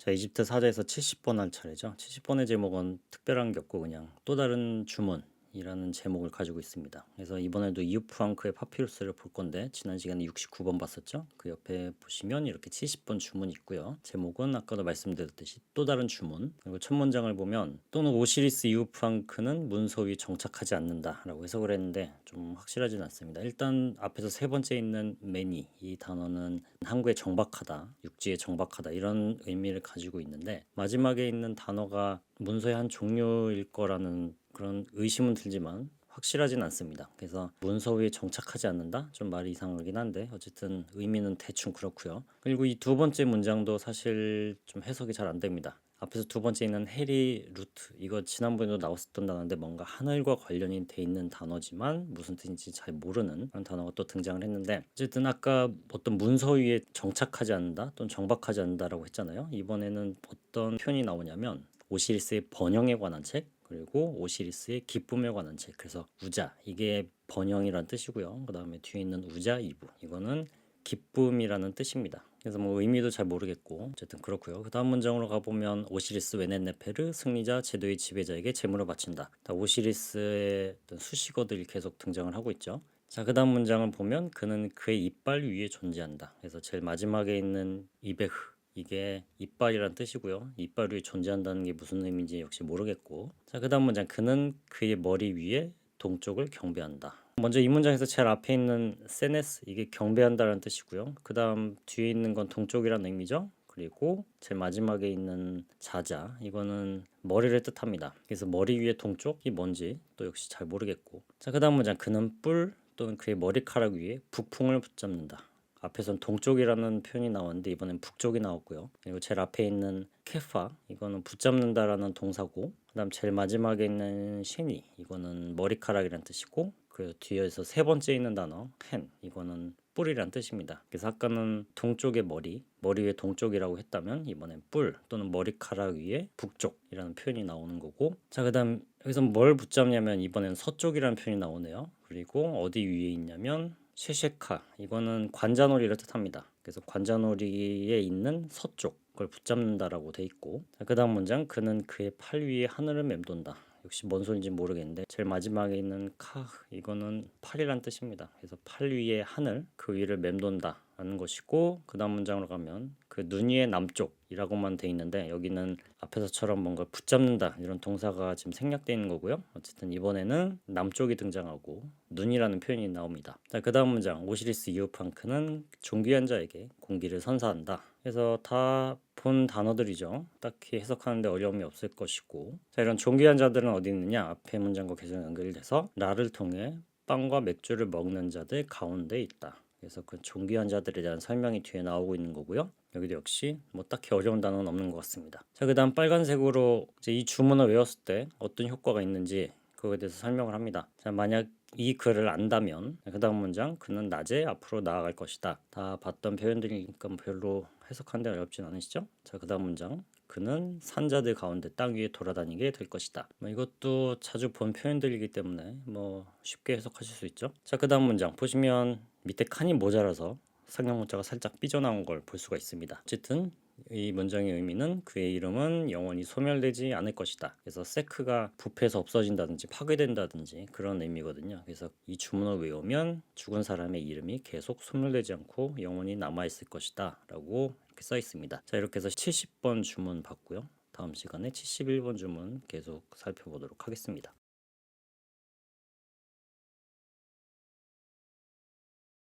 자, 이집트 사자에서 70번 할 차례죠. 70번의 제목은 특별한 게 없고 그냥 또 다른 주문 이라는 제목을 가지고 있습니다. 그래서 이번에도 이웃 프랑크의 파피루스를 볼 건데 지난 시간에 69번 봤었죠. 그 옆에 보시면 이렇게 70번 주문이 있고요. 제목은 아까도 말씀드렸듯이 또 다른 주문. 그리고 첫 문장을 보면 또는 오시리스 이웃 프랑크는 문서 위 정착하지 않는다라고 해석을 했는데 좀 확실하지는 않습니다. 일단 앞에서 세 번째 있는 매니 이 단어는 항구에 정박하다, 육지에 정박하다 이런 의미를 가지고 있는데 마지막에 있는 단어가 문서의 한 종류일 거라는 그런 의심은 들지만 확실하진 않습니다. 그래서 문서 위에 정착하지 않는다? 좀 말이 이상하긴 한데 어쨌든 의미는 대충 그렇고요. 그리고 이 두 번째 문장도 사실 좀 해석이 잘 안 됩니다. 앞에서 두 번째 있는 해리 루트 이거 지난번에도 나왔었던 단어인데 뭔가 하늘과 관련이 돼 있는 단어지만 무슨 뜻인지 잘 모르는 단어가 또 등장을 했는데 어쨌든 아까 어떤 문서 위에 정착하지 않는다 또는 정박하지 않는다라고 했잖아요 이번에는 어떤 표현이 나오냐면 오시리스의 번영에 관한 책 그리고 오시리스의 기쁨에 관한 책 그래서 우자 이게 번영이란 뜻이고요 그 다음에 뒤에 있는 우자 이부 이거는 기쁨이라는 뜻입니다. 그래서 뭐 의미도 잘 모르겠고 어쨌든 그렇고요. 그 다음 문장으로 가보면 오시리스 웨넷네페르 승리자 제도의 지배자에게 재물을 바친다. 다 오시리스의 수식어들이 계속 등장을 하고 있죠. 자, 그 다음 문장을 보면 그는 그의 이빨 위에 존재한다. 그래서 제일 마지막에 있는 이베흐 이게 이빨이란 뜻이고요. 이빨 위에 존재한다는 게 무슨 의미인지 역시 모르겠고. 자, 그 다음 문장 그는 그의 머리 위에 동쪽을 경배한다. 먼저 이 문장에서 제일 앞에 있는 세네스 이게 경배한다라는 뜻이고요. 그 다음 뒤에 있는 건 동쪽이라는 의미죠. 그리고 제일 마지막에 있는 자자 이거는 머리를 뜻합니다. 그래서 머리 위에 동쪽이 뭔지 또 역시 잘 모르겠고 자 그 다음 문장 그는 뿔 또는 그의 머리카락 위에 북풍을 붙잡는다. 앞에선 동쪽이라는 표현이 나왔는데 이번엔 북쪽이 나왔고요. 그리고 제일 앞에 있는 케파 이거는 붙잡는다라는 동사고 그다음 제일 마지막에 있는 쉐니 이거는 머리카락이라는 뜻이고 그 뒤에서 세 번째 있는 단어 헨 이거는 뿔이란 뜻입니다. 그래서 아까는 동쪽의 머리, 머리 위에 동쪽이라고 했다면 이번엔 뿔 또는 머리카락 위에 북쪽이라는 표현이 나오는 거고 자 그다음 여기서 뭘 붙잡냐면 이번엔 서쪽이라는 표현이 나오네요. 그리고 어디 위에 있냐면 쉐쉐카 이거는 관자놀이를 뜻합니다. 그래서 관자놀이에 있는 서쪽 그걸 붙잡는다라고 돼 있고 자, 그다음 문장 그는 그의 팔 위에 하늘을 맴돈다. 역시 뭔 소리인지 모르겠는데 제일 마지막에 있는 카 이거는 팔이란 뜻입니다. 그래서 팔 위에 하늘 그 위를 맴돈다 라는 것이고 그 다음 문장으로 가면 그 눈 위의 남쪽이라고만 돼 있는데 여기는 앞에서처럼 뭔가 붙잡는다 이런 동사가 지금 생략되어 있는 거고요. 어쨌든 이번에는 남쪽이 등장하고 눈이라는 표현이 나옵니다. 자, 그 다음 문장 오시리스 이오팡크는 존귀한 자에게 공기를 선사한다. 그래서 다 본 단어들이죠. 딱히 해석하는데 어려움이 없을 것이고 자 이런 존귀한 자들은 어디 있느냐 앞에 문장과 계속 연결돼서 나를 통해 빵과 맥주를 먹는 자들 가운데 있다. 그래서 그 존귀한 자들에 대한 설명이 뒤에 나오고 있는 거고요. 여기도 역시 뭐 딱히 어려운 단어는 없는 것 같습니다. 자, 그다음 빨간색으로 이제 이 주문을 외웠을 때 어떤 효과가 있는지 그거에 대해서 설명을 합니다. 자, 만약 이 글을 안다면 그다음 문장 그는 낮에 앞으로 나아갈 것이다. 다 봤던 표현들이니까 별로 해석하는데 어렵진 않으시죠? 자, 그 다음 문장 그는 산자들 가운데 땅 위에 돌아다니게 될 것이다. 뭐 이것도 자주 본 표현들이기 때문에 뭐 쉽게 해석하실 수 있죠. 자, 그 다음 문장 보시면 밑에 칸이 모자라서 상형 문자가 살짝 삐져나온 걸 볼 수가 있습니다. 어쨌든 이 문장의 의미는 그의 이름은 영원히 소멸되지 않을 것이다. 그래서 세크가 부패해서 없어진다든지 파괴된다든지 그런 의미거든요. 그래서 이 주문을 외우면 죽은 사람의 이름이 계속 소멸되지 않고 영원히 남아 있을 것이다. 라고 이렇게 써 있습니다. 자, 이렇게 해서 70번 주문 봤고요. 다음 시간에 71번 주문 계속 살펴보도록 하겠습니다.